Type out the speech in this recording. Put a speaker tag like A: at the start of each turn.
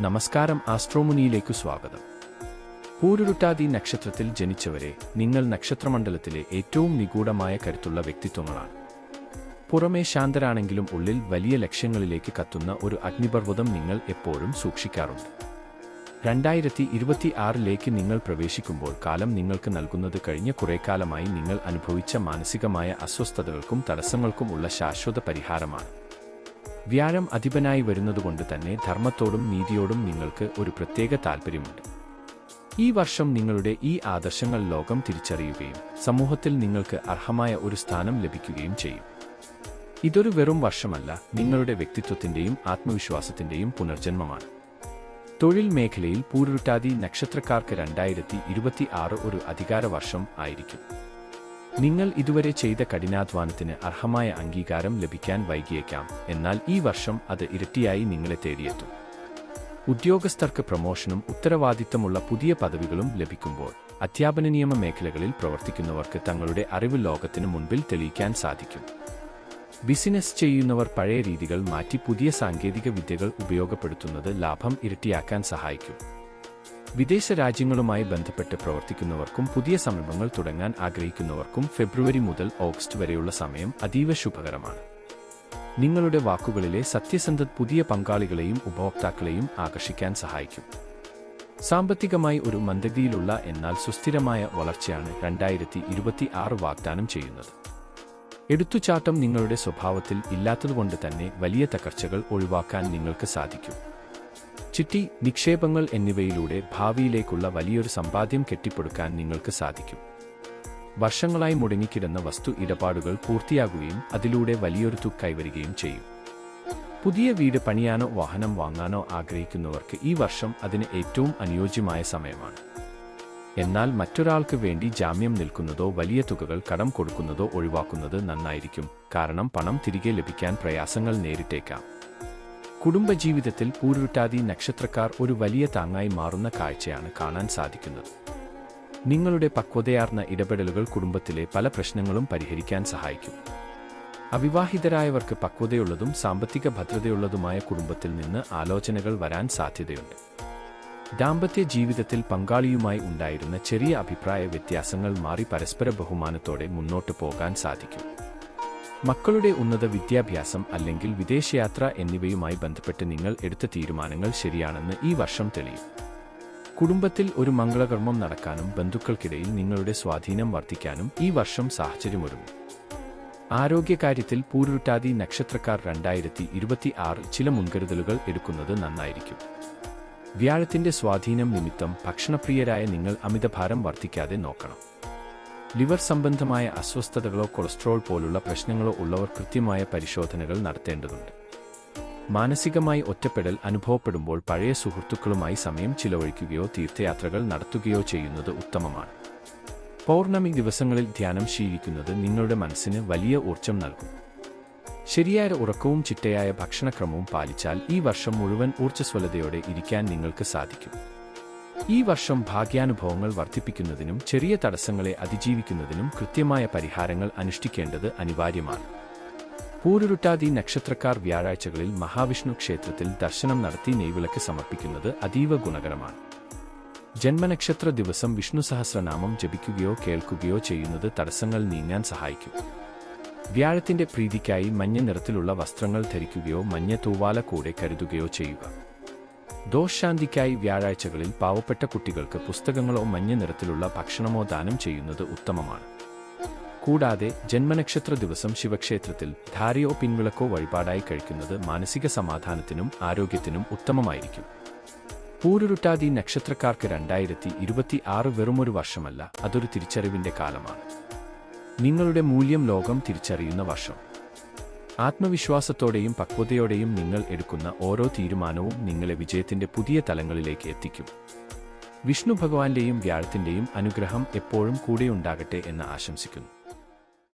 A: നമസ്കാരം ആസ്ട്രോമുനിയിലേക്കു സ്വാഗതം. പൂരുരുട്ടാതി നക്ഷത്രത്തിൽ ജനിച്ചവരെ നിങ്ങൾ നക്ഷത്രമണ്ഡലത്തിലെ ഏറ്റവും നിഗൂഢമായ കരുത്തുള്ള വ്യക്തിത്വങ്ങളാണ്. പുറമേ ശാന്തരാണെങ്കിലും ഉള്ളിൽ വലിയ ലക്ഷ്യങ്ങളിലേക്ക് കത്തുന്ന ഒരു അഗ്നിപർവതം നിങ്ങൾ എപ്പോഴും സൂക്ഷിക്കാറുണ്ട്. രണ്ടായിരത്തി ഇരുപത്തി ആറിലേക്ക് നിങ്ങൾ പ്രവേശിക്കുമ്പോൾ കാലം നിങ്ങൾക്ക് നൽകുന്നത് കഴിഞ്ഞ കുറേക്കാലമായി നിങ്ങൾ അനുഭവിച്ച മാനസികമായ അസ്വസ്ഥതകൾക്കും തടസ്സങ്ങൾക്കും ഉള്ള ശാശ്വത പരിഹാരമാണ്. വ്യാഴം അധിപനായി വരുന്നതുകൊണ്ട് തന്നെ ധർമ്മത്തോടും നീതിയോടും നിങ്ങൾക്ക് ഒരു പ്രത്യേക താൽപ്പര്യമുണ്ട് ഈ വർഷം നിങ്ങളുടെ ഈ ആദർശങ്ങൾ ലോകം തിരിച്ചറിയുകയും സമൂഹത്തിൽ നിങ്ങൾക്ക് അർഹമായ ഒരു സ്ഥാനം ലഭിക്കുകയും ചെയ്യും. ഇതൊരു വെറും വർഷമല്ല നിങ്ങളുടെ വ്യക്തിത്വത്തിന്റെയും ആത്മവിശ്വാസത്തിന്റെയും പുനർജന്മമാണ്. തൊഴിൽ മേഖലയിൽ പൂരുരുട്ടാതി നക്ഷത്രക്കാർക്ക് രണ്ടായിരത്തി ഇരുപത്തി ആറ് ഒരു അധികാര വർഷം ആയിരിക്കും. നിങ്ങൾ ഇതുവരെ ചെയ്ത കഠിനാധ്വാനത്തിന് അർഹമായ അംഗീകാരം ലഭിക്കാൻ വൈകിയേക്കാം. എന്നാൽ ഈ വർഷം അത് ഇരട്ടിയായി നിങ്ങളെ തേടിയെത്തും. ഉദ്യോഗസ്ഥർക്ക് പ്രമോഷനും ഉത്തരവാദിത്തമുള്ള പുതിയ പദവികളും ലഭിക്കുമ്പോൾ അധ്യാപന നിയമ മേഖലകളിൽ പ്രവർത്തിക്കുന്നവർക്ക് തങ്ങളുടെ അറിവ് ലോകത്തിന് മുൻപിൽ തെളിയിക്കാൻ സാധിക്കും. ബിസിനസ് ചെയ്യുന്നവർ പഴയ രീതികൾ മാറ്റി പുതിയ സാങ്കേതിക വിദ്യകൾ ഉപയോഗപ്പെടുത്തുന്നത് ലാഭം ഇരട്ടിയാക്കാൻ സഹായിക്കും. വിദേശ രാജ്യങ്ങളുമായി ബന്ധപ്പെട്ട് പ്രവർത്തിക്കുന്നവർക്കും പുതിയ സംരംഭങ്ങൾ തുടങ്ങാൻ ആഗ്രഹിക്കുന്നവർക്കും ഫെബ്രുവരി മുതൽ ഓഗസ്റ്റ് വരെയുള്ള സമയം അതീവ ശുഭകരമാണ്. നിങ്ങളുടെ വാക്കുകളിലെ സത്യസന്ധത പുതിയ പങ്കാളികളെയും ഉപഭോക്താക്കളെയും ആകർഷിക്കാൻ സഹായിക്കും. സാമ്പത്തികമായി ഒരു മന്ദഗതിയിലുള്ള എന്നാൽ സുസ്ഥിരമായ വളർച്ചയാണ് രണ്ടായിരത്തി ഇരുപത്തി ആറ് വാഗ്ദാനം ചെയ്യുന്നത്. എടുത്തുചാട്ടം നിങ്ങളുടെ സ്വഭാവത്തിൽ ഇല്ലാത്തതുകൊണ്ട് തന്നെ വലിയ തകർച്ചകൾ ഒഴിവാക്കാൻ നിങ്ങൾക്ക് സാധിക്കും. ചിട്ടി നിക്ഷേപങ്ങൾ എന്നിവയിലൂടെ ഭാവിയിലേക്കുള്ള വലിയൊരു സമ്പാദ്യം കെട്ടിപ്പടുക്കാൻ നിങ്ങൾക്ക് സാധിക്കും. വർഷങ്ങളായി മുടങ്ങിക്കിടന്ന വസ്തു ഇടപാടുകൾ പൂർത്തിയാകുകയും അതിലൂടെ വലിയൊരു തുക കൈവരികയും ചെയ്യും. പുതിയ വീട് പണിയാനോ വാഹനം വാങ്ങാനോ ആഗ്രഹിക്കുന്നവർക്ക് ഈ വർഷം അതിന് ഏറ്റവും അനുയോജ്യമായ സമയമാണ്. എന്നാൽ മറ്റൊരാൾക്ക് വേണ്ടി ജാമ്യം നിൽക്കുന്നതോ വലിയ തുകകൾ കടം കൊടുക്കുന്നതോ ഒഴിവാക്കുന്നത് നന്നായിരിക്കും. കാരണം പണം തിരികെ ലഭിക്കാൻ പ്രയാസങ്ങൾ നേരിട്ടേക്കാം. കുടുംബജീവിതത്തിൽ പൂരുരുട്ടാതി നക്ഷത്രക്കാർ ഒരു വലിയ താങ്ങായി മാറുന്ന കാഴ്ചയാണ് കാണാൻ സാധിക്കുന്നത്. നിങ്ങളുടെ പക്വതയാർന്ന ഇടപെടലുകൾ കുടുംബത്തിലെ പല പ്രശ്നങ്ങളും പരിഹരിക്കാൻ സഹായിക്കും. അവിവാഹിതരായവർക്ക് പക്വതയുള്ളതും സാമ്പത്തിക ഭദ്രതയുള്ളതുമായ കുടുംബത്തിൽ നിന്ന് ആലോചനകൾ വരാൻ സാധ്യതയുണ്ട്. ദാമ്പത്യ ജീവിതത്തിൽ പങ്കാളിയുമായി ഉണ്ടായിരുന്ന ചെറിയ അഭിപ്രായ വ്യത്യാസങ്ങൾ മാറി പരസ്പര ബഹുമാനത്തോടെ മുന്നോട്ട് പോകാൻ സാധിക്കും. മക്കളുടെ ഉന്നത വിദ്യാഭ്യാസം അല്ലെങ്കിൽ വിദേശയാത്ര എന്നിവയുമായി ബന്ധപ്പെട്ട് നിങ്ങൾ എടുത്ത തീരുമാനങ്ങൾ ശരിയാണെന്ന് ഈ വർഷം തെളിയും. കുടുംബത്തിൽ ഒരു മംഗളകർമ്മം നടക്കാനും ബന്ധുക്കൾക്കിടയിൽ നിങ്ങളുടെ സ്വാധീനം വർദ്ധിക്കാനും ഈ വർഷം സാഹചര്യമൊരുങ്ങും. ആരോഗ്യകാര്യത്തിൽ പൂരുരുട്ടാതി നക്ഷത്രക്കാർ രണ്ടായിരത്തി ഇരുപത്തി ആറ് ചില മുൻകരുതലുകൾ എടുക്കുന്നത് നന്നായിരിക്കും. വ്യാഴത്തിന്റെ സ്വാധീനം നിമിത്തം ഭക്ഷണപ്രിയരായ നിങ്ങൾ അമിതഭാരം വർദ്ധിക്കാതെ നോക്കണം. ലിവർ സംബന്ധമായ അസ്വസ്ഥതകളോ കൊളസ്ട്രോൾ പോലുള്ള പ്രശ്നങ്ങളോ ഉള്ളവർ കൃത്യമായ പരിശോധനകൾ നടത്തേണ്ടതുണ്ട്. മാനസികമായി ഒറ്റപ്പെടൽ അനുഭവപ്പെടുമ്പോൾ പഴയ സുഹൃത്തുക്കളുമായി സമയം ചിലവഴിക്കുകയോ തീർത്ഥയാത്രകൾ നടത്തുകയോ ചെയ്യുന്നത് ഉത്തമമാണ്. പൗർണമി ദിവസങ്ങളിൽ ധ്യാനം ശീലിക്കുന്നത് നിങ്ങളുടെ മനസ്സിന് വലിയ ഊർജം നൽകും. ശരിയായ ഉറക്കവും ചിട്ടയായ ഭക്ഷണക്രമവും പാലിച്ചാൽ ഈ വർഷം മുഴുവൻ ഊർജസ്വലതയോടെ ഇരിക്കാൻ നിങ്ങൾക്ക് സാധിക്കും. ഈ വർഷം ഭാഗ്യാനുഭവങ്ങൾ വർദ്ധിപ്പിക്കുന്നതിനും ചെറിയ തടസ്സങ്ങളെ അതിജീവിക്കുന്നതിനും കൃത്യമായ പരിഹാരങ്ങൾ അനുഷ്ഠിക്കേണ്ടത് അനിവാര്യമാണ്. പൂരുരുട്ടാതി നക്ഷത്രക്കാർ വ്യാഴാഴ്ചകളിൽ മഹാവിഷ്ണു ക്ഷേത്രത്തിൽ ദർശനം നടത്തി നെയ്വിളക്ക് സമർപ്പിക്കുന്നത് അതീവ ഗുണകരമാണ്. ജന്മനക്ഷത്ര ദിവസം വിഷ്ണു സഹസ്രനാമം ജപിക്കുകയോ കേൾക്കുകയോ ചെയ്യുന്നത് തടസ്സങ്ങൾ നീങ്ങാൻ സഹായിക്കും. വ്യാഴത്തിന്റെ പ്രീതിക്കായി മഞ്ഞ നിറത്തിലുള്ള വസ്ത്രങ്ങൾ ധരിക്കുകയോ മഞ്ഞ തൂവാല കൂടെ കരുതുകയോ ചെയ്യുക. ദോഷശാന്തിക്കായി വ്യാഴാഴ്ചകളിൽ പാവപ്പെട്ട കുട്ടികൾക്ക് പുസ്തകങ്ങളോ മഞ്ഞ നിറത്തിലുള്ള ഭക്ഷണമോ ദാനം ചെയ്യുന്നത് ഉത്തമമാണ്. കൂടാതെ ജന്മനക്ഷത്ര ദിവസം ശിവക്ഷേത്രത്തിൽ ധാരയോ പിൻവിളക്കോ വഴിപാടായി കഴിക്കുന്നത് മാനസിക സമാധാനത്തിനും ആരോഗ്യത്തിനും ഉത്തമമായിരിക്കും. പൂരുരുട്ടാതി നക്ഷത്രക്കാർക്ക് രണ്ടായിരത്തി ഇരുപത്തി ആറ് വെറുമൊരു വർഷമല്ല അതൊരു തിരിച്ചറിവിന്റെ കാലമാണ്. നിങ്ങളുടെ മൂല്യം ലോകം തിരിച്ചറിയുന്ന വർഷം. ആത്മവിശ്വാസത്തോടെയും പക്വതയോടെയും നിങ്ങൾ എടുക്കുന്ന ഓരോ തീരുമാനവും നിങ്ങളെ വിജയത്തിന്റെ പുതിയ തലങ്ങളിലേക്ക് എത്തിക്കും. വിഷ്ണു ഭഗവാന്റെയും വ്യാഴത്തിന്റെയും അനുഗ്രഹം എപ്പോഴും കൂടെയുണ്ടാകട്ടെ എന്ന് ആശംസിക്കുന്നു.